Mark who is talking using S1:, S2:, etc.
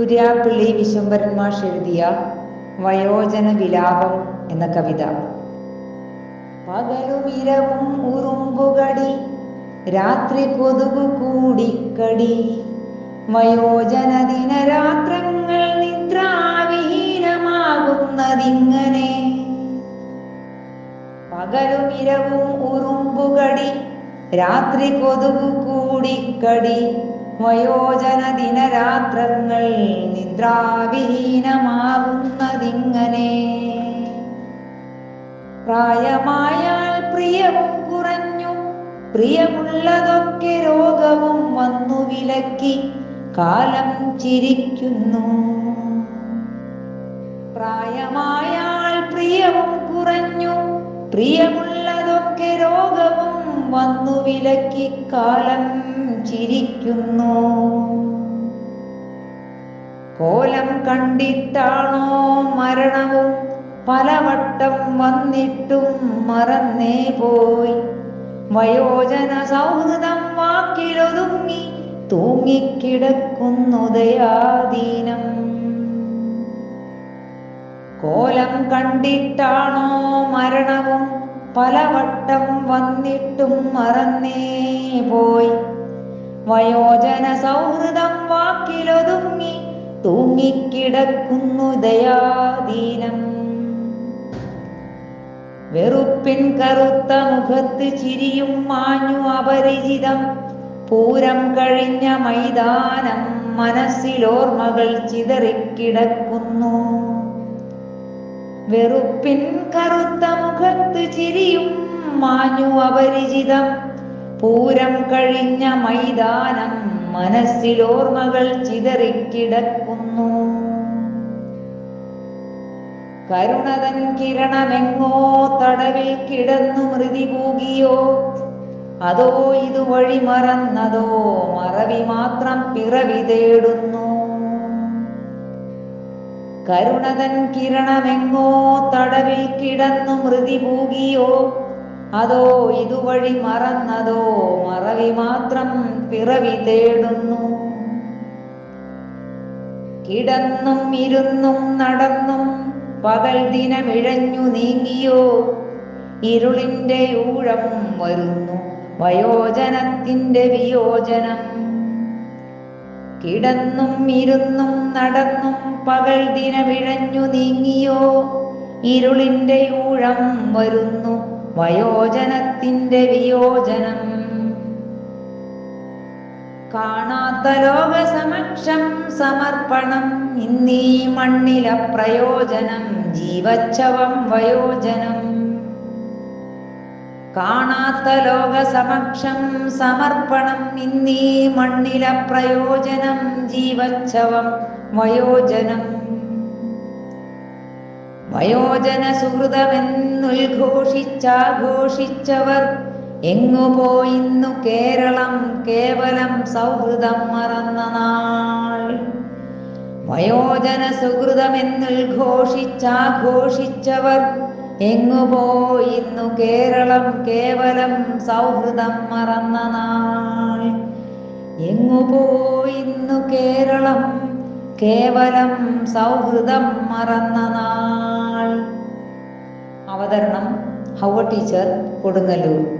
S1: കുര്യാപ്പിള്ളി വിശംബരൻ മാഷ് എഴുതിയ വയോജന വിലാപം എന്ന കവിത. പകലും ഇരവും ഉറുമ്പുകടി രാത്രി കൊതുകു കൂടിക്കടി വയോജന ദിനരാത്രങ്ങൾ നിദ്രാവിഹീനമാകുന്നതിങ്ങനെ. പകലും ഇരവും ഉറുമ്പുകടി രാത്രി കൊതുകു കൂടിക്കടി വയോജന ദിനരാത്രങ്ങൾ നിദ്രാവിഹീനമാകുന്നതിങ്ങനെ. പ്രായമായാൽ പ്രിയവും കുറഞ്ഞു പ്രിയമുള്ളതൊക്കെ രോഗവും വന്നു വിലക്കി കാലം ചിരിക്കുന്നു. പ്രായമായാൽ പ്രിയവും കുറഞ്ഞു പ്രിയമുള്ളതൊക്കെ രോഗവും വന്നു വിലക്കി കാലം ചിരിക്കുന്നു. കോലം കണ്ടിട്ടാണോ മരണവും? പലവട്ടം വന്നിട്ടും മറന്നേ പോയി. വയോജന സൗഹൃദം വാക്കിലൊതുങ്ങി തൂങ്ങിക്കിടക്കുന്നുദയാദീനം കോലം കണ്ടിട്ടാണോ പലവട്ടം വന്നിട്ടും മറന്നേ പോയി. വയോജന സൗഹൃദം വാക്കിലൊതുങ്ങി തൂങ്ങിക്കിടക്കുന്നു ദയാദീനം. വെറുപ്പിൻ കറുത്ത മുഖത്ത് ചിരിയും മാഞ്ഞു അപരിചിതം. പൂരം കഴിഞ്ഞ മൈതാനം മനസ്സിലോർമ്മകൾ ചിതറിക്കിടക്കുന്നു. വെറുപ്പിൻ കറുത്ത മുഖത്ത് ചിരിയും മാഞ്ഞു അപരിചിതം. പൂരം കഴിഞ്ഞ മൈതാനം മനസ്സിലോർമ്മകൾ ചിതറിക്കിടക്കുന്നു. കരുണതൻ കിരണമെങ്ങോ തടവിൽ കിടന്നു മൃതി പോകിയോ അതോ ഇതുവഴി മറന്നതോ? മറവി മാത്രം പിറവി തേടുന്നു. കരുണതൻ കിരണമെങ്ങോ തടവിൽ കിടന്നു മൃതി പൂകിയോ അതോ ഇതുവഴി മറന്നതോ? മറവി മാത്രം പിറവി തേടുന്നു. കിടന്നും ഇരുന്നും നടന്നും പകൽ ദിനമിഴഞ്ഞു നീങ്ങിയോ? ഇരുളിന്റെ ഊഴം വരുന്നു. വയോജനത്തിന്റെ വിയോജനം. കിടന്നും ഇരുന്നും നടന്നും പകൽ ദിനമിഴഞ്ഞു നീങ്ങിയോ? ഇരുളിന്റെ ഊഴം വരുന്നു വയോജനത്തിന്റെ വിയോജനം. കാണാത്ത ലോക സമക്ഷം സമർപ്പണം ഇന്നീ മണ്ണില പ്രയോജനം ജീവച്ഛവം വയോജനം. കാണാത്ത ലോക സമക്ഷം സമർപ്പണം ഇന്നീ മണ്ണില പ്രയോജനം ജീവച്ഛവം വയോജനം. വയോജന സുഹൃതമെന്നുഘോഷിച്ചാഘോഷിച്ചവർ എങ്ങു പോയിന്നു കേരളം കേവലം സൗഹൃദം മറന്ന നാൾ. വയോജന സുഹൃതമെന്നുദ്ഘോഷിച്ചാഘോഷിച്ചവർ എങ്ങു പോയിന്നു കേരളം കേവലം സൗഹൃദം മറന്ന നാൾ? എങ്ങു പോയിന്നു കേരളം കേവലം സൗഹൃദം മറന്ന നാൾ? അവതരണം ഹൗവ ടീച്ചർ കൊടുങ്ങല്ലൂർ.